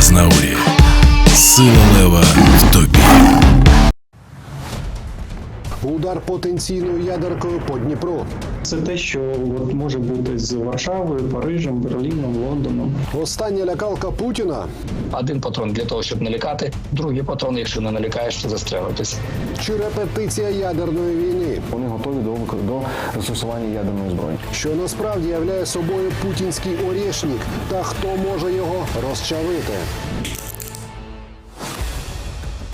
Азнаурі. Сила лева в тобі. Удар потенційною ядеркою по Дніпру. Це те, що от може бути з Варшавою, Парижем, Берліном, Лондоном. Остання лякалка Путіна Один патрон для того, щоб налякати, другий патрон, якщо не налякаєш, то застрелитись. чи репетиція ядерної війни, Вони готові до, до застосування ядерної зброї. що насправді являє собою путінський орєшнік, та хто може його розчавити.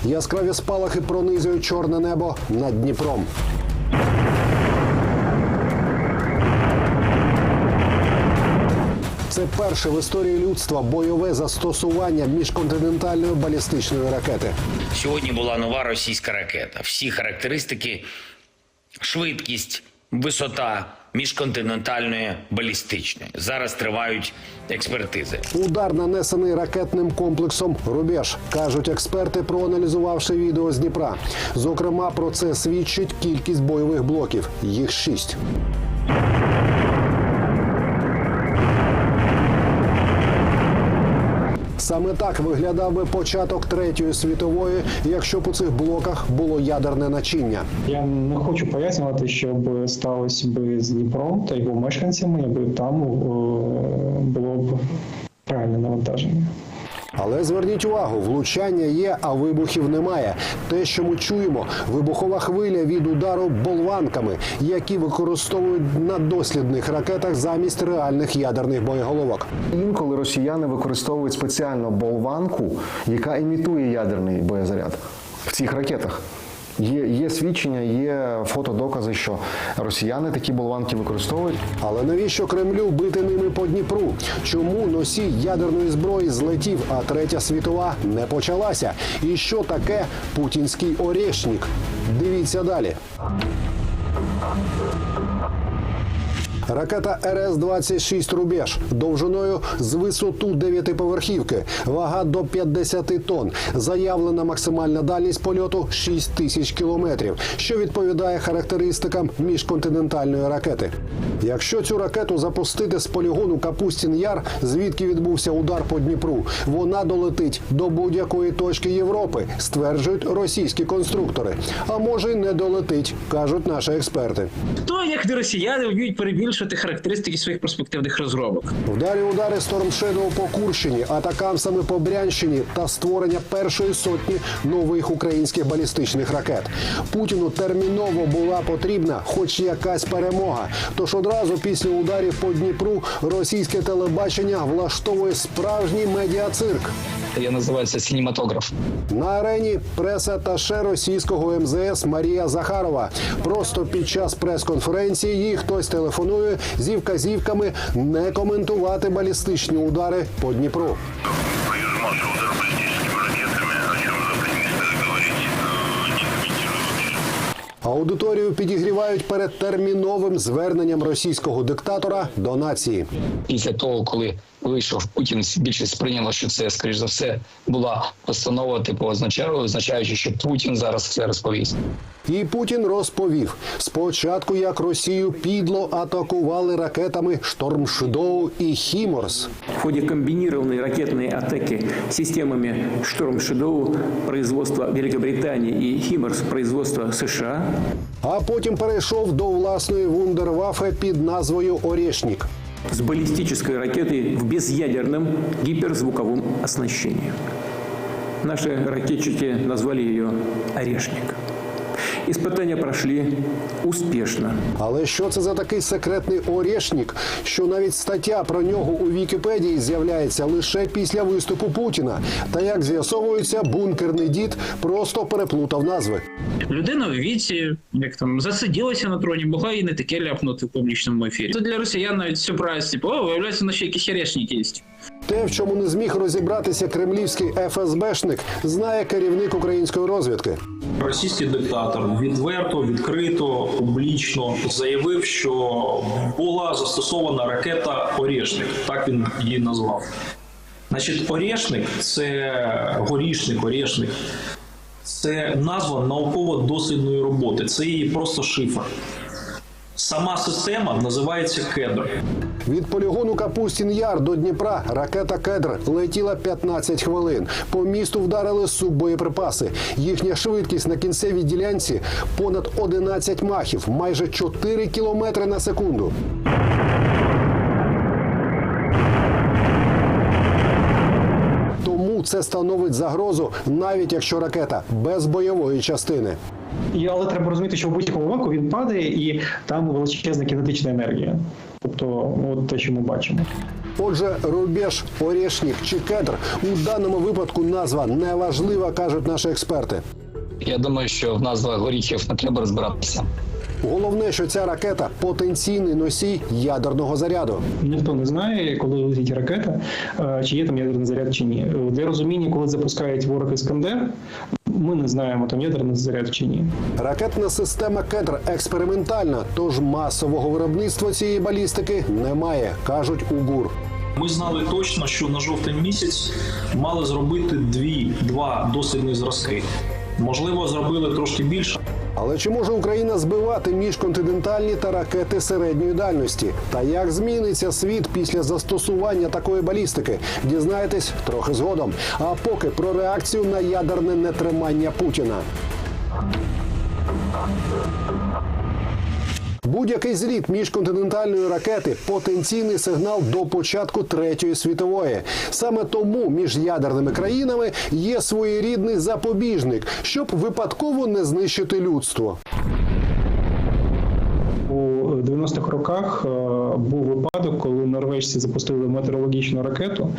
Яскраві спалахи пронизують чорне небо над Дніпром. Це перше в історії людства бойове застосування міжконтинентальної балістичної ракети. Сьогодні була нова російська ракета. Всі характеристики, швидкість, висота міжконтинентальної балістичної. Зараз тривають експертизи. Удар нанесений ракетним комплексом Рубеж, кажуть експерти, проаналізувавши відео з Дніпра. Зокрема, про це свідчить кількість бойових блоків. Їх шість. Саме так виглядав би початок третьої світової, якщо б у цих блоках було ядерне начиння. Я не хочу пояснювати, що б сталося би з Дніпром та його мешканцями, якби там е, було б правильне навантаження. Але зверніть увагу, влучання є, а вибухів немає. Те, що ми чуємо, вибухова хвиля від удару болванками, які використовують на дослідних ракетах замість реальних ядерних боєголовок. Інколи росіяни використовують спеціально болванку, яка імітує ядерний боєзаряд в цих ракетах. Є, є свідчення, є фотодокази, що росіяни такі болванки використовують. Але навіщо Кремлю бити ними по Дніпру? Чому носій ядерної зброї злетів, а третя світова не почалася? І що таке путінський орєшнік? Дивіться далі. Ракета РС-26 «Рубеж» довжиною з висоту дев'ятиповерхівки, вага до 50 тонн. Заявлена максимальна дальність польоту 6 тисяч кілометрів, що відповідає характеристикам міжконтинентальної ракети. Якщо цю ракету запустити з полігону Капустін Яр, звідки відбувся удар по Дніпру, вона долетить до будь-якої точки Європи, стверджують російські конструктори. А може й не долетить, кажуть наші експерти. Хто, як не росіяни, вміють перебільшувати характеристики своїх перспективних розробок? Вдарі удари Storm Shadow по Курщині, атакамсами по Брянщині та створення першої сотні нових українських балістичних ракет. Путіну терміново була потрібна хоч якась перемога. Тож одразу після ударів по Дніпру російське телебачення влаштовує справжній медіацирк. Я називаю це синематограф. На арені преса-таше російського МЗС Марія Захарова. Просто під час прес-конференції їй хтось телефонує зі вказівками не коментувати балістичні удари по Дніпру. Аудиторію підігрівають перед терміновим зверненням російського диктатора до нації. Після того, коли вийшов Путін, більшість сприйняла, що це, скоріш за все, була постанова, типу означає- означаючи, що Путін зараз все розповість. І Путін розповів спочатку, як Росію підло атакували ракетами Штормшдоу і Хіморс. В ходе комбинированной ракетной атаки системами «Шторм Shadow» производства Великобритании и «Химмерс» производства США А потім перейшов до власної вундервафе під назвою Орєшнік. С баллистической ракетой в безъядерном гиперзвуковом оснащении. Наши ракетчики назвали ее «Орешник». Испытания прошли успешно. Але що це за такий секретний Орєшнік, що навіть стаття про нього у Вікіпедії з'являється лише після виступу Путіна? Та як з'ясовується, бункерний дід просто переплутав назви. Людина в віці, як там засиділася на троні, могла і не таке ляпнути в публічному ефірі. Це для росіян навіть сюрприз, типу, о, виявляється, на ще якісь орешники є. Те, в чому не зміг розібратися кремлівський ФСБшник, знає керівник української розвідки. Російський диктатор відверто, відкрито, публічно заявив, що була застосована ракета Орєшник. Так він її назвав. Значить, Орєшник це горішник, Орєшник. Це назва науково-дослідної роботи. Це її просто шифр. Сама система називається кедр. Від полігону Капустін Яр до Дніпра ракета Кедр летіла 15 хвилин. По місту вдарили суббоєприпаси. Їхня швидкість на кінцевій ділянці понад 11 махів, майже 4 кілометри на секунду. Тому це становить загрозу, навіть якщо ракета без бойової частини. І, але треба розуміти, що в будь-якому випадку він падає, і там величезна кінетична енергія. Тобто, от те, що ми бачимо. Отже, рубеж, орішнік чи кедр у даному випадку назва неважлива, кажуть наші експерти. Я думаю, що в назвах горіхів не треба розбиратися. Головне, що ця ракета потенційний носій ядерного заряду. Ніхто не знає, коли летить ракета, е, чи є там ядерний заряд чи ні. Для розуміння, коли запускають ворог Іскандер, ми не знаємо там ядерний заряд чи ні. Ракетна система кедр експериментальна, тож масового виробництва цієї балістики немає, кажуть у ГУР. Ми знали точно, що на жовтень місяць мали зробити дві, два дослідні зразки. Можливо, зробили трошки більше. Але чи може Україна збивати міжконтинентальні та ракети середньої дальності? Та як зміниться світ після застосування такої балістики? Дізнаєтесь трохи згодом. А поки про реакцію на ядерне нетримання Путіна. Будь-який зліт міжконтинентальної ракети потенційний сигнал до початку третьої світової. Саме тому між ядерними країнами є своєрідний запобіжник, щоб випадково не знищити людство. У 90-х роках е, був випадок, коли норвежці запустили метеорологічну ракету,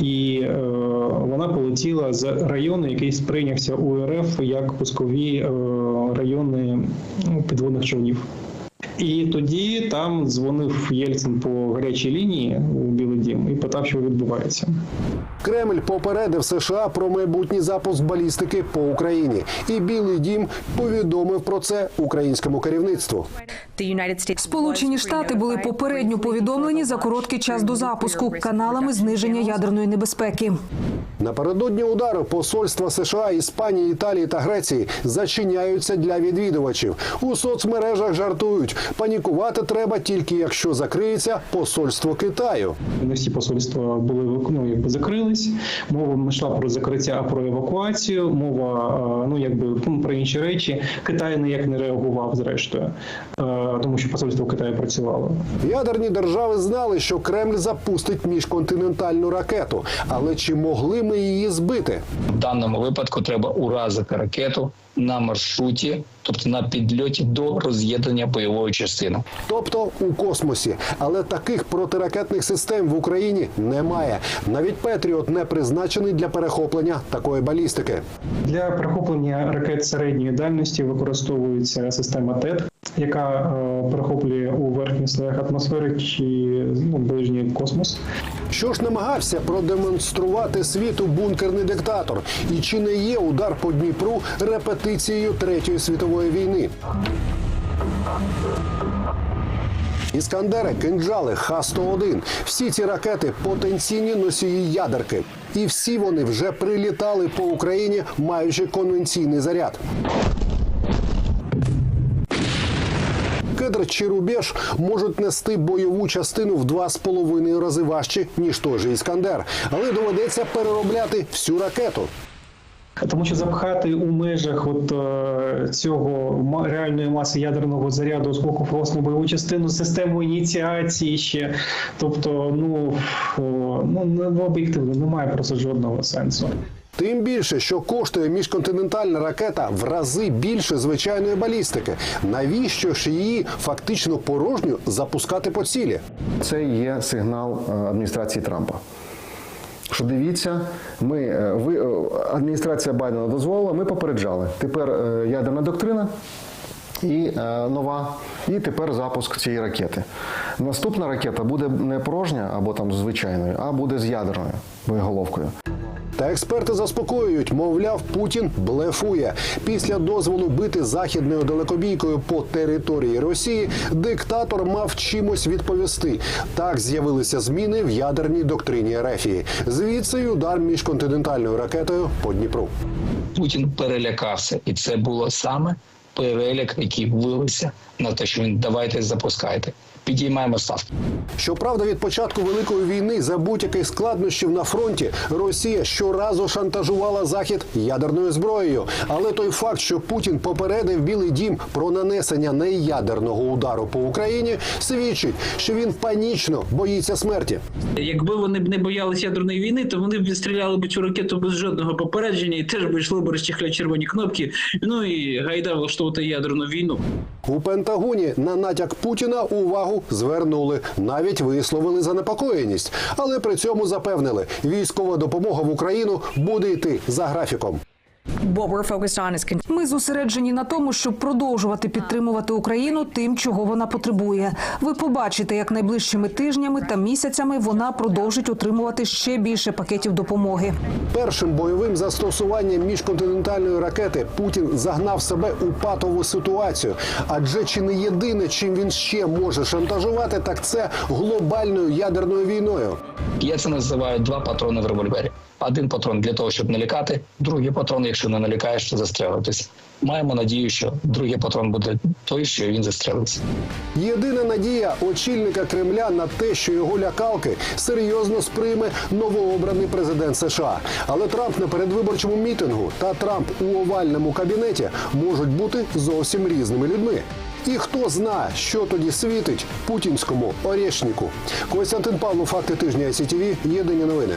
і е, вона полетіла з району, який сприйнявся у РФ як пускові е, райони ну, підводних човнів. І тоді там дзвонив Єльцин по гарячій лінії у Білий Дім і питав, що відбувається. Кремль попередив США про майбутній запуск балістики по Україні, і Білий Дім повідомив про це українському керівництву. Сполучені Штати були попередньо повідомлені за короткий час до запуску каналами зниження ядерної небезпеки. Напередодні удару посольства США, Іспанії, Італії та Греції зачиняються для відвідувачів. У соцмережах жартують. Панікувати треба тільки якщо закриється посольство Китаю. Не всі посольства були ну, якби закрились. Мова не йшла про закриття, а про евакуацію. Мова е, ну якби ну, про інші речі. Китай ніяк не реагував зрештою, е, тому що посольство в Китаї працювало. Ядерні держави знали, що Кремль запустить міжконтинентальну ракету, але чи могли ми її збити? В даному випадку треба уразити ракету на маршруті, тобто на підльоті до роз'єднання бойової частини. Тобто у космосі. Але таких протиракетних систем в Україні немає. Навіть Петріот не призначений для перехоплення такої балістики. Для перехоплення ракет середньої дальності використовується система ТЕТ, яка е, перехоплює у верхніх слоях атмосфери чи ну, ближній космос. Що ж намагався продемонструвати світу бункерний диктатор? І чи не є удар по Дніпру репетицією Третьої світової війни? Іскандери, кинджали, Х-101 – всі ці ракети потенційні носії ядерки. І всі вони вже прилітали по Україні, маючи конвенційний заряд. Кедр чи рубеж можуть нести бойову частину в два з половиною рази важче, ніж той же Іскандер, але доведеться переробляти всю ракету. Тому що запхати у межах от е, цього реальної маси ядерного заряду осколку власну бойову частину систему ініціації ще, тобто, ну, о, ну не об'єктивно, немає просто жодного сенсу. Тим більше, що коштує міжконтинентальна ракета в рази більше звичайної балістики. Навіщо ж її фактично порожню запускати по цілі? Це є сигнал е, адміністрації Трампа. Що дивіться, ми е, ви е, адміністрація Байдена дозволила, ми попереджали. Тепер е, ядерна доктрина. І нова, і тепер запуск цієї ракети. Наступна ракета буде не порожня або там звичайною, а буде з ядерною боєголовкою. Та експерти заспокоюють, мовляв, Путін блефує. Після дозволу бити західною далекобійкою по території Росії диктатор мав чимось відповісти. Так з'явилися зміни в ядерній доктрині Ерефії. Звідси й удар міжконтинентальною ракетою по Дніпру. Путін перелякався, і це було саме перелік, які вилися на те, що він давайте запускайте. Підіймаємо ставки. Щоправда, від початку великої війни за будь-яких складнощів на фронті Росія щоразу шантажувала захід ядерною зброєю. Але той факт, що Путін попередив Білий Дім про нанесення неядерного удару по Україні, свідчить, що він панічно боїться смерті. Якби вони б не боялися ядерної війни, то вони б відстріляли б цю ракету без жодного попередження і теж б йшли б розчехляти червоні кнопки. Ну і гайда влаштовувати ядерну війну. У Пентагоні на натяк Путіна увагу звернули, навіть висловили занепокоєність, але при цьому запевнили, військова допомога в Україну буде йти за графіком. Ми зосереджені на тому, щоб продовжувати підтримувати Україну тим, чого вона потребує. Ви побачите, як найближчими тижнями та місяцями вона продовжить отримувати ще більше пакетів допомоги. Першим бойовим застосуванням міжконтинентальної ракети Путін загнав себе у патову ситуацію. Адже чи не єдине, чим він ще може шантажувати, так це глобальною ядерною війною. Я це називаю два патрони в револьвері. Один патрон для того, щоб налякати, другий патрон, якщо не налякаєш, то застрелитись. Маємо надію, що другий патрон буде той, що він застрелиться. Єдина надія очільника Кремля на те, що його лякалки серйозно сприйме новообраний президент США. Але Трамп на передвиборчому мітингу та Трамп у овальному кабінеті можуть бути зовсім різними людьми. І хто знає, що тоді світить путінському орешнику. Костянтин Павло, факти тижня СІТВ, єдині новини.